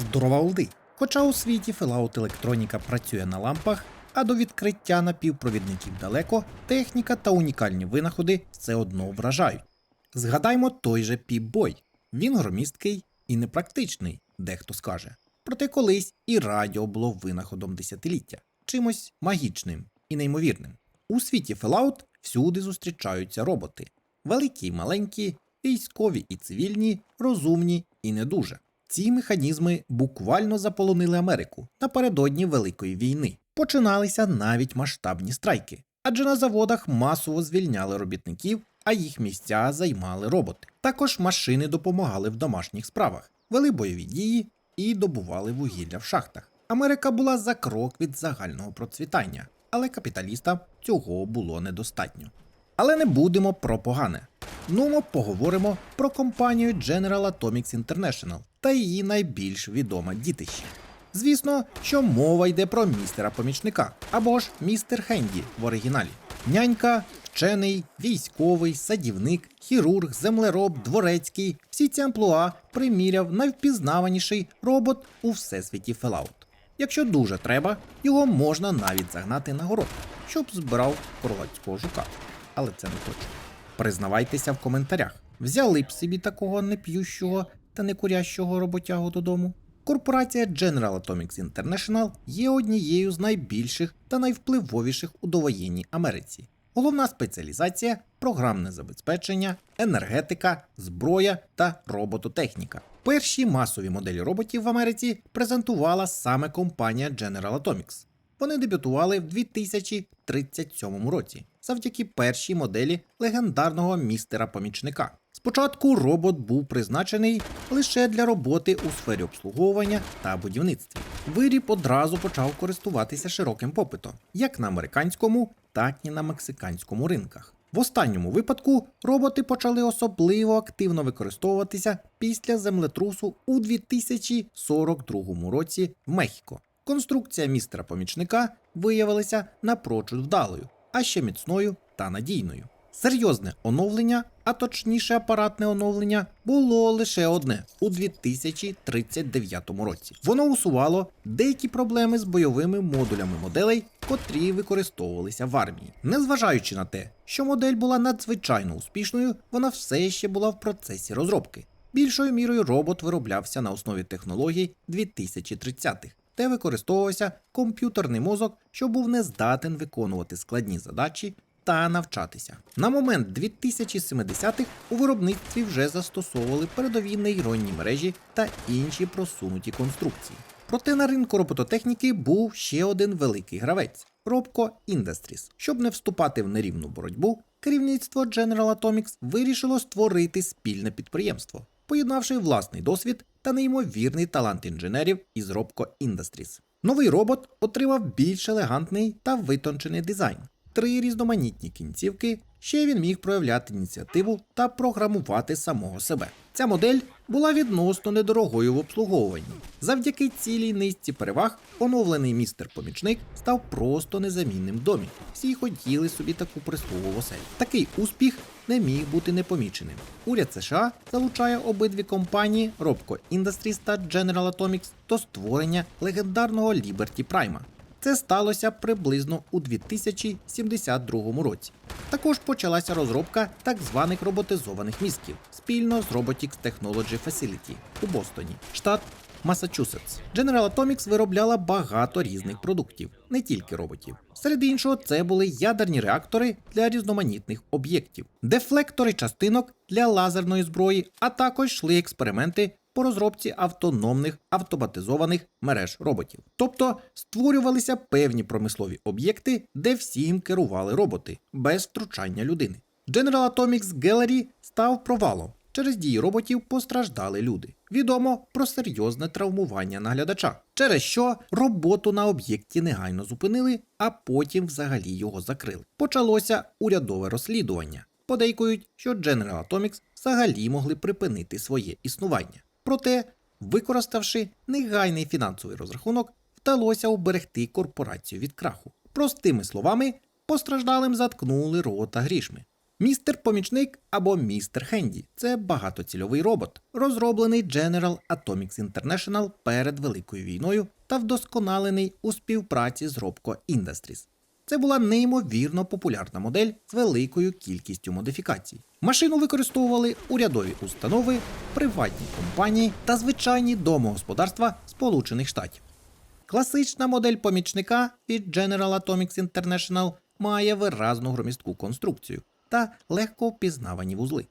Здорова Олди. Хоча у світі Fallout електроніка працює на лампах, а до відкриття напівпровідників далеко, техніка та унікальні винаходи все одно вражають. Згадаймо той же Піп-Бой. Він громісткий і непрактичний, дехто скаже. Проте колись і радіо було винаходом десятиліття, чимось магічним і неймовірним. У світі Fallout всюди зустрічаються роботи: великі і маленькі, військові і цивільні, розумні і не дуже. Ці механізми буквально заполонили Америку напередодні Великої війни. Починалися навіть масштабні страйки, адже на заводах масово звільняли робітників, а їх місця займали роботи. Також машини допомагали в домашніх справах, вели бойові дії і добували вугілля в шахтах. Америка була за крок від загального процвітання, але капіталістам цього було недостатньо. Але не будемо про погане. Ну, ми поговоримо про компанію General Atomics International та її найбільш відоме дітище. Звісно, що мова йде про містера помічника або ж містер Хенді в оригіналі. Нянька, вчений, військовий, садівник, хірург, землероб, дворецький. Всі ці амплуа приміряв найвпізнаваніший робот у всесвіті Fallout. Якщо дуже треба, його можна навіть загнати на город, щоб збирав королевського жука. Але це не точно. Признавайтеся в коментарях, взяли б собі такого неп'ющого та некурящого роботягу додому. Корпорація General Atomics International є однією з найбільших та найвпливовіших у довоєнній Америці. Головна спеціалізація програмне забезпечення, енергетика, зброя та робототехніка. Перші масові моделі роботів в Америці презентувала саме компанія General Atomics. Вони дебютували в 2037 році завдяки першій моделі легендарного містера помічника. Спочатку робот був призначений лише для роботи у сфері обслуговування та будівництві. Виріб одразу почав користуватися широким попитом, як на американському, так і на мексиканському ринках. В останньому випадку роботи почали особливо активно використовуватися після землетрусу у 2042 році в Мехіко. Конструкція містера помічника виявилася напрочуд вдалою, а ще міцною та надійною. Серйозне оновлення, а точніше апаратне оновлення, було лише одне у 2039 році. Воно усувало деякі проблеми з бойовими модулями моделей, котрі використовувалися в армії. Незважаючи на те, що модель була надзвичайно успішною, вона все ще була в процесі розробки. Більшою мірою робот вироблявся на основі технологій 2030-х, де використовувався комп'ютерний мозок, що був не здатен виконувати складні задачі та навчатися. На момент 2070-х у виробництві вже застосовували передові нейронні мережі та інші просунуті конструкції. Проте на ринку робототехніки був ще один великий гравець Robco Industries. Щоб не вступати в нерівну боротьбу, керівництво General Atomics вирішило створити спільне підприємство, поєднавши власний досвід та неймовірний талант інженерів із Robco Industries. Новий робот отримав більш елегантний та витончений дизайн, три різноманітні кінцівки. Ще він міг проявляти ініціативу та програмувати самого себе. Ця модель була відносно недорогою в обслуговуванні. Завдяки цілій низці переваг оновлений містер помічник став просто незамінним домі. Всі хотіли собі таку прислугу в оселі. Такий успіх не міг бути непоміченим. Уряд США залучає обидві компанії Robco Industries та General Atomics до створення легендарного Liberty Prime. Це сталося приблизно у 2072 році. Також почалася розробка так званих роботизованих мізків спільно з Robotics Technology Facility у Бостоні, штат Масачусетс. General Atomics виробляла багато різних продуктів, не тільки роботів. Серед іншого, це були ядерні реактори для різноманітних об'єктів, дефлектори частинок для лазерної зброї, а також йшли експерименти по розробці автономних автоматизованих мереж роботів. Тобто створювалися певні промислові об'єкти, де всім керували роботи без втручання людини. General Atomics Gallery став провалом. Через дії роботів постраждали люди. Відомо про серйозне травмування наглядача, через що роботу на об'єкті негайно зупинили, а потім взагалі його закрили. Почалося урядове розслідування. Подейкують, що General Atomics взагалі могли припинити своє існування. Проте, використавши негайний фінансовий розрахунок, вдалося уберегти корпорацію від краху. Простими словами, постраждалим заткнули рота грішми. Містер Помічник або Містер Хенді це багатоцільовий робот, розроблений General Atomics International перед Великою війною та вдосконалений у співпраці з Robco Industries. Це була неймовірно популярна модель з великою кількістю модифікацій. Машину використовували урядові установи, приватні компанії та звичайні домогосподарства Сполучених Штатів. Класична модель помічника від General Atomics International має виразну громістку конструкцію та легко впізнавані вузли.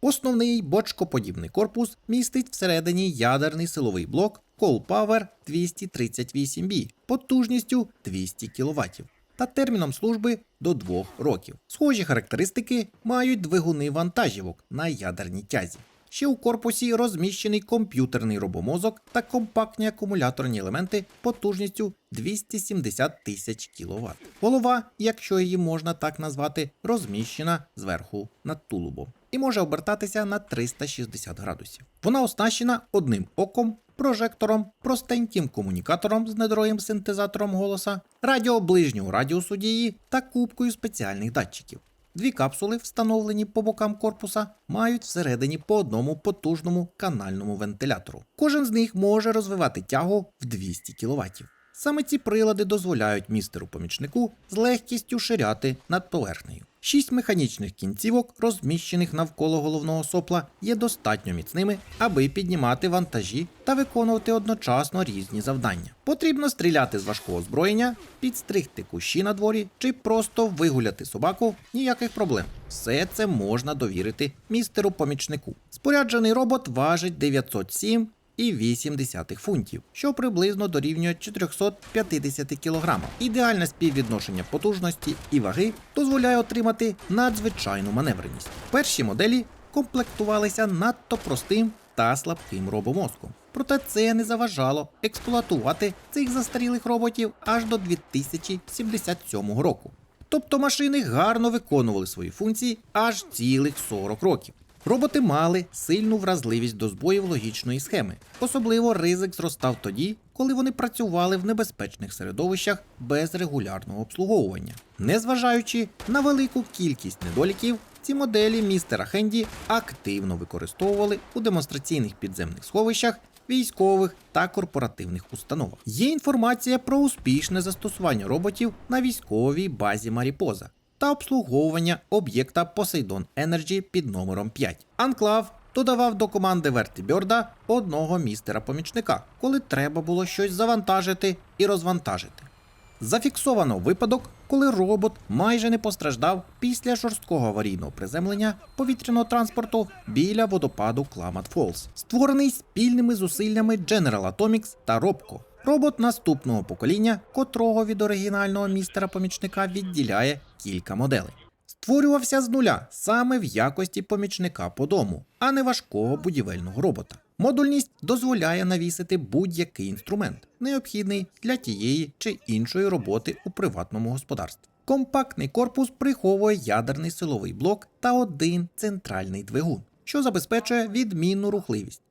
Основний бочкоподібний корпус містить всередині ядерний силовий блок Coal Power 238B потужністю 200 кВт та терміном служби до 2 років. Схожі характеристики мають двигуни вантажівок на ядерній тязі. Ще у корпусі розміщений комп'ютерний робомозок та компактні акумуляторні елементи потужністю 270 тисяч кВт. Голова, якщо її можна так назвати, розміщена зверху над тулубом і може обертатися на 360 градусів. Вона оснащена одним оком, прожектором, простеньким комунікатором з недорогим синтезатором голоса, радіо ближнього радіусу дії та кубкою спеціальних датчиків. Дві капсули, встановлені по бокам корпуса, мають всередині по одному потужному канальному вентилятору. Кожен з них може розвивати тягу в 200 кВт. Саме ці прилади дозволяють містеру помічнику з легкістю ширяти над поверхнею. Шість механічних кінцівок, розміщених навколо головного сопла, є достатньо міцними, аби піднімати вантажі та виконувати одночасно різні завдання. Потрібно стріляти з важкого озброєння, підстригти кущі на дворі чи просто вигуляти собаку ніяких проблем. Все це можна довірити містеру помічнику. Споряджений робот важить 907 і 0,8 фунтів, що приблизно дорівнює 450 кг. Ідеальне співвідношення потужності і ваги дозволяє отримати надзвичайну маневреність. Перші моделі комплектувалися надто простим та слабким робомозком. Проте це не заважало експлуатувати цих застарілих роботів аж до 2077 року. Тобто машини гарно виконували свої функції аж цілих 40 років. Роботи мали сильну вразливість до збоїв логічної схеми. Особливо ризик зростав тоді, коли вони працювали в небезпечних середовищах без регулярного обслуговування. Незважаючи на велику кількість недоліків, ці моделі містера Хенді активно використовували у демонстраційних підземних сховищах військових та корпоративних установах. Є інформація про успішне застосування роботів на військовій базі Маріпоза та обслуговування об'єкта Poseidon Energy під номером 5. Анклав додавав до команди Вертіберда одного містера-помічника, коли треба було щось завантажити і розвантажити. Зафіксовано випадок, коли робот майже не постраждав після жорсткого аварійного приземлення повітряного транспорту біля водопаду Кламат Фолс, створений спільними зусиллями General Atomics та Robco. Робот наступного покоління, котрого від оригінального містера-помічника відділяє кілька моделей. Створювався з нуля саме в якості помічника по дому, а не важкого будівельного робота. Модульність дозволяє навісити будь-який інструмент, необхідний для тієї чи іншої роботи у приватному господарстві. Компактний корпус приховує ядерний силовий блок та один центральний двигун, що забезпечує відмінну рухливість.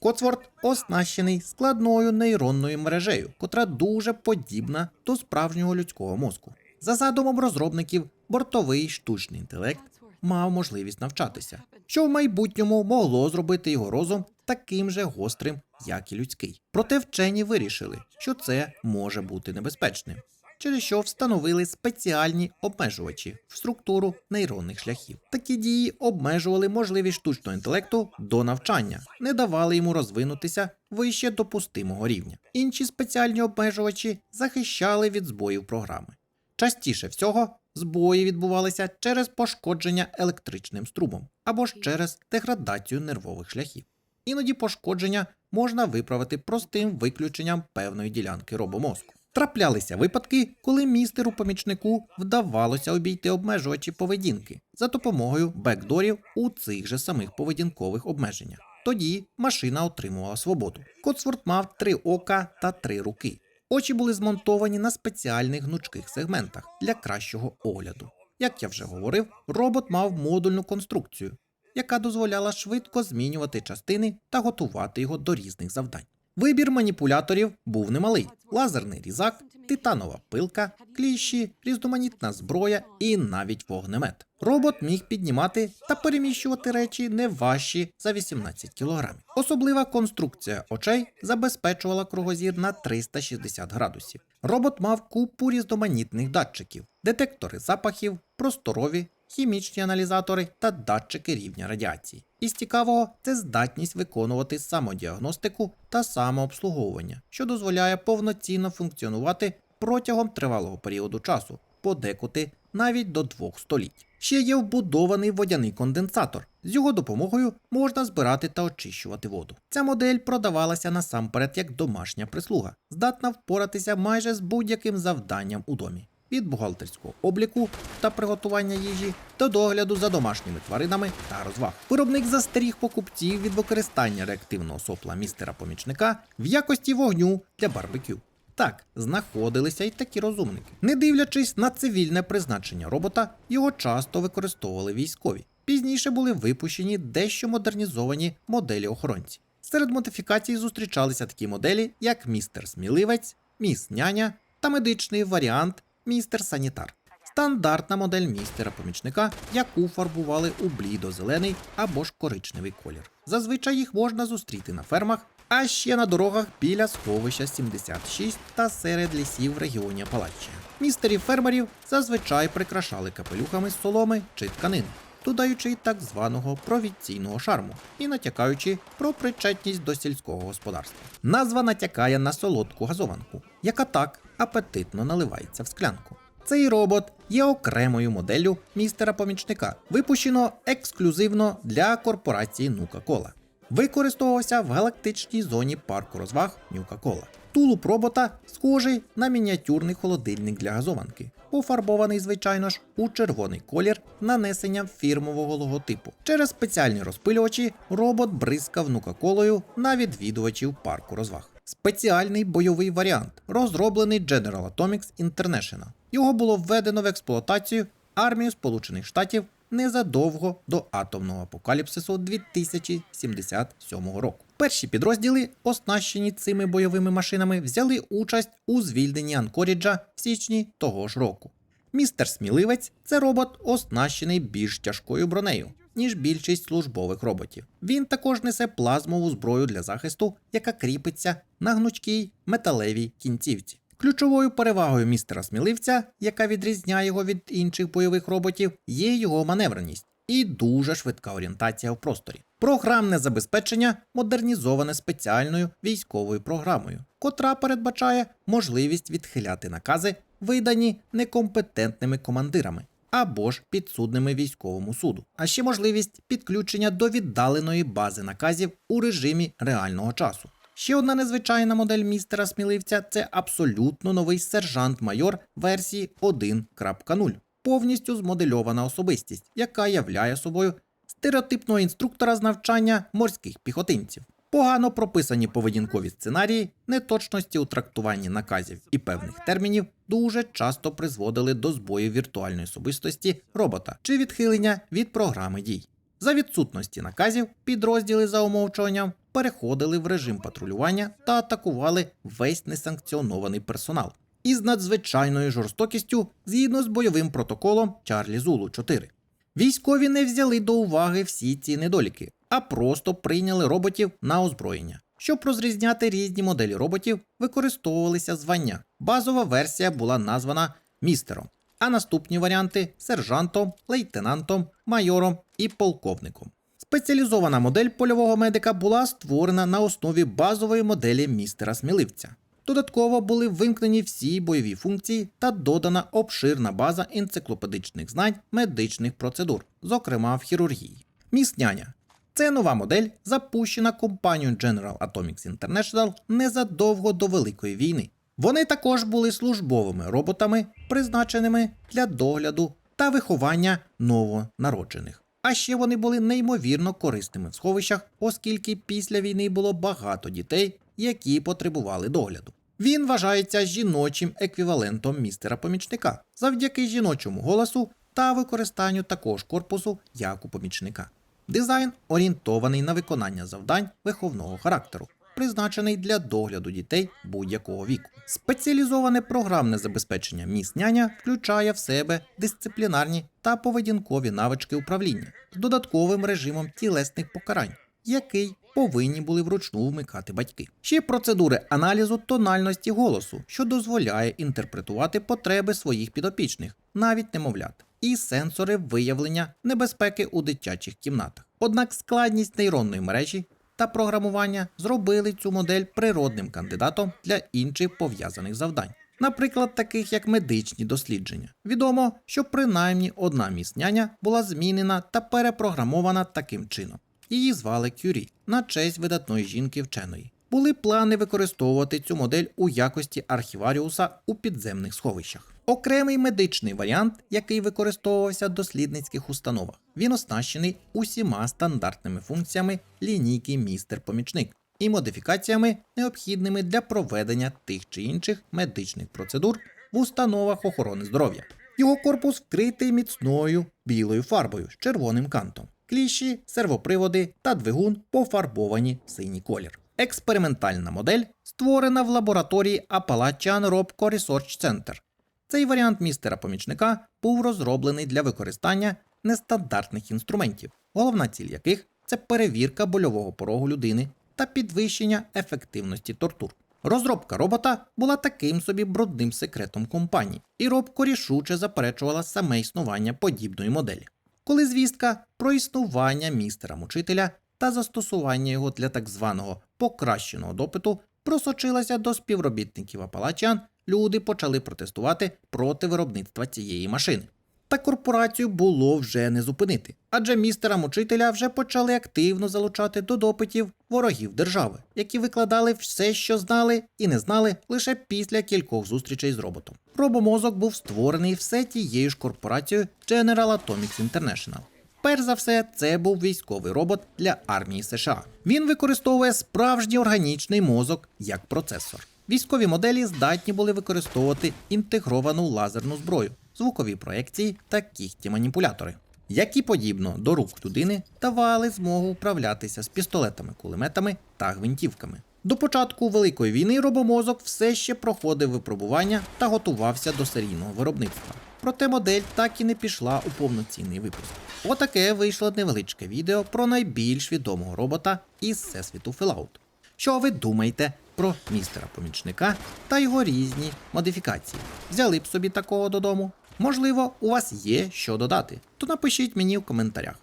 Коцворд оснащений складною нейронною мережею, котра дуже подібна до справжнього людського мозку. За задумом розробників, бортовий штучний інтелект мав можливість навчатися, що в майбутньому могло зробити його розум таким же гострим, як і людський. Проте вчені вирішили, що це може бути небезпечним, через що встановили спеціальні обмежувачі в структуру нейронних шляхів. Такі дії обмежували можливість штучного інтелекту до навчання, не давали йому розвинутися вище допустимого рівня. Інші спеціальні обмежувачі захищали від збоїв програми. Частіше всього збої відбувалися через пошкодження електричним струмом або ж через деградацію нервових шляхів. Іноді пошкодження можна виправити простим виключенням певної ділянки робомозку. Траплялися випадки, коли містеру помічнику вдавалося обійти обмежувачі поведінки за допомогою бекдорів у цих же самих поведінкових обмеженнях. Тоді машина отримувала свободу. Котсворт мав три ока та три руки. Очі були змонтовані на спеціальних гнучких сегментах для кращого огляду. Як я вже говорив, робот мав модульну конструкцію, яка дозволяла швидко змінювати частини та готувати його до різних завдань. Вибір маніпуляторів був немалий: лазерний різак, титанова пилка, кліщі, різноманітна зброя і навіть вогнемет. Робот міг піднімати та переміщувати речі не важчі за 18 кг. Особлива конструкція очей забезпечувала кругозір на 360 градусів. Робот мав купу різноманітних датчиків, детектори запахів, просторові, хімічні аналізатори та датчики рівня радіації. Із цікавого це здатність виконувати самодіагностику та самообслуговування, що дозволяє повноцінно функціонувати протягом тривалого періоду часу, подекути навіть до двох століть. Ще є вбудований водяний конденсатор. З його допомогою можна збирати та очищувати воду. Ця модель продавалася насамперед як домашня прислуга, здатна впоратися майже з будь-яким завданням у домі. Від бухгалтерського обліку та приготування їжі до догляду за домашніми тваринами та розваг. Виробник застеріг покупців від використання реактивного сопла містера помічника в якості вогню для барбекю. Так, знаходилися й такі розумники. Не дивлячись на цивільне призначення робота, його часто використовували військові. Пізніше були випущені дещо модернізовані моделі охоронці. Серед модифікацій зустрічалися такі моделі, як містер Сміливець, міс Няня та медичний варіант містер Санітар. Стандартна модель містера помічника, яку фарбували у блідо-зелений або ж коричневий колір. Зазвичай їх можна зустріти на фермах, а ще на дорогах біля сховища 76 та серед лісів в регіоні Апалаччія. Містерів фермерів зазвичай прикрашали капелюхами з соломи чи тканин, додаючи так званого провінційного шарму і натякаючи про причетність до сільського господарства. Назва натякає на солодку газованку, яка так апетитно наливається в склянку. Цей робот є окремою моделлю містера помічника, випущено ексклюзивно для корпорації Nuka Cola. Використовувався в галактичній зоні парку розваг Nuka Cola. Тулуб робота схожий на мініатюрний холодильник для газованки, пофарбований, звичайно ж, у червоний колір нанесенням фірмового логотипу. Через спеціальні розпилювачі робот бризкав нука-колою на відвідувачів парку розваг. Спеціальний бойовий варіант, розроблений General Atomics International. Його було введено в експлуатацію армією Сполучених Штатів незадовго до атомного апокаліпсису 2077 року. Перші підрозділи, оснащені цими бойовими машинами, взяли участь у звільненні Анкоріджа в січні того ж року. Містер Сміливець це робот, оснащений більш тяжкою бронею, ніж більшість службових роботів. Він також несе плазмову зброю для захисту, яка кріпиться на гнучкій металевій кінцівці. Ключовою перевагою містера Сміливця, яка відрізняє його від інших бойових роботів, є його маневреність і дуже швидка орієнтація в просторі. Програмне забезпечення модернізоване спеціальною військовою програмою, котра передбачає можливість відхиляти накази, видані некомпетентними командирами або ж підсудними військовому суду, а ще можливість підключення до віддаленої бази наказів у режимі реального часу. Ще одна незвичайна модель містера Сміливця це абсолютно новий сержант-майор версії 1.0, повністю змодельована особистість, яка являє собою стереотипного інструктора з навчання морських піхотинців. Погано прописані поведінкові сценарії, неточності у трактуванні наказів і певних термінів дуже часто призводили до збою віртуальної особистості робота чи відхилення від програми дій. За відсутності наказів підрозділи за умовчуванням переходили в режим патрулювання та атакували весь несанкціонований персонал із надзвичайною жорстокістю згідно з бойовим протоколом Чарлі Зулу 4. Військові не взяли до уваги всі ці недоліки, а просто прийняли роботів на озброєння. Щоб розрізняти різні моделі роботів, використовувалися звання. Базова версія була названа містером, а наступні варіанти сержантом, лейтенантом, майором і полковником. Спеціалізована модель польового медика була створена на основі базової моделі містера Сміливця. Додатково були вимкнені всі бойові функції та додана обширна база енциклопедичних знань медичних процедур, зокрема в хірургії. Місняня це нова модель, запущена компанією General Atomics International незадовго до Великої війни. Вони також були службовими роботами, призначеними для догляду та виховання новонароджених. А ще вони були неймовірно корисними в сховищах, оскільки після війни було багато дітей, які потребували догляду. Він вважається жіночим еквівалентом містера помічника завдяки жіночому голосу та використанню також корпусу як у помічника. Дизайн орієнтований на виконання завдань виховного характеру. призначений для догляду дітей будь-якого віку. Спеціалізоване програмне забезпечення міс няня включає в себе дисциплінарні та поведінкові навички управління з додатковим режимом тілесних покарань, який повинні були вручну вмикати батьки. Ще процедури аналізу тональності голосу, що дозволяє інтерпретувати потреби своїх підопічних, навіть немовлят, і сенсори виявлення небезпеки у дитячих кімнатах. Однак складність нейронної мережі та програмування зробили цю модель природним кандидатом для інших пов'язаних завдань. Наприклад, таких як медичні дослідження. Відомо, що принаймні одна місняня була змінена та перепрограмована таким чином. Її звали Кюрі на честь видатної жінки вченої. Були плани використовувати цю модель у якості архіваріуса у підземних сховищах. Окремий медичний варіант, який використовувався в дослідницьких установах, він оснащений усіма стандартними функціями лінійки містер-помічник і модифікаціями, необхідними для проведення тих чи інших медичних процедур в установах охорони здоров'я. Його корпус вкритий міцною білою фарбою з червоним кантом. Кліші, сервоприводи та двигун пофарбовані в синій колір. Експериментальна модель створена в лабораторії Appalachian Robco Research Center. Цей варіант містера помічника був розроблений для використання нестандартних інструментів, головна ціль яких це перевірка больового порогу людини та підвищення ефективності тортур. Розробка робота була таким собі брудним секретом компанії, і Робко рішуче заперечувала саме існування подібної моделі. Коли звістка про існування містера мучителя та застосування його для так званого покращеного допиту просочилася до співробітників Апалачан, люди почали протестувати проти виробництва цієї машини. Та корпорацію було вже не зупинити, адже містера мучителя вже почали активно залучати до допитів ворогів держави, які викладали все, що знали і не знали лише після кількох зустрічей з роботом. Робомозок був створений все тією ж корпорацією General Atomics International. Перш за все, це був військовий робот для армії США. Він використовує справжній органічний мозок як процесор. Військові моделі здатні були використовувати інтегровану лазерну зброю, звукові проекції та кіхті маніпулятори, які подібно до рук людини давали змогу управлятися з пістолетами, кулеметами та гвинтівками. До початку Великої війни робомозок все ще проходив випробування та готувався до серійного виробництва. Проте модель так і не пішла у повноцінний випуск. Отаке вийшло невеличке відео про найбільш відомого робота із всесвіту Fallout. Що ви думаєте про містера помічника та його різні модифікації? Взяли б собі такого додому? Можливо, у вас є що додати, то напишіть мені в коментарях.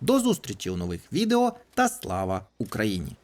До зустрічі у нових відео та слава Україні!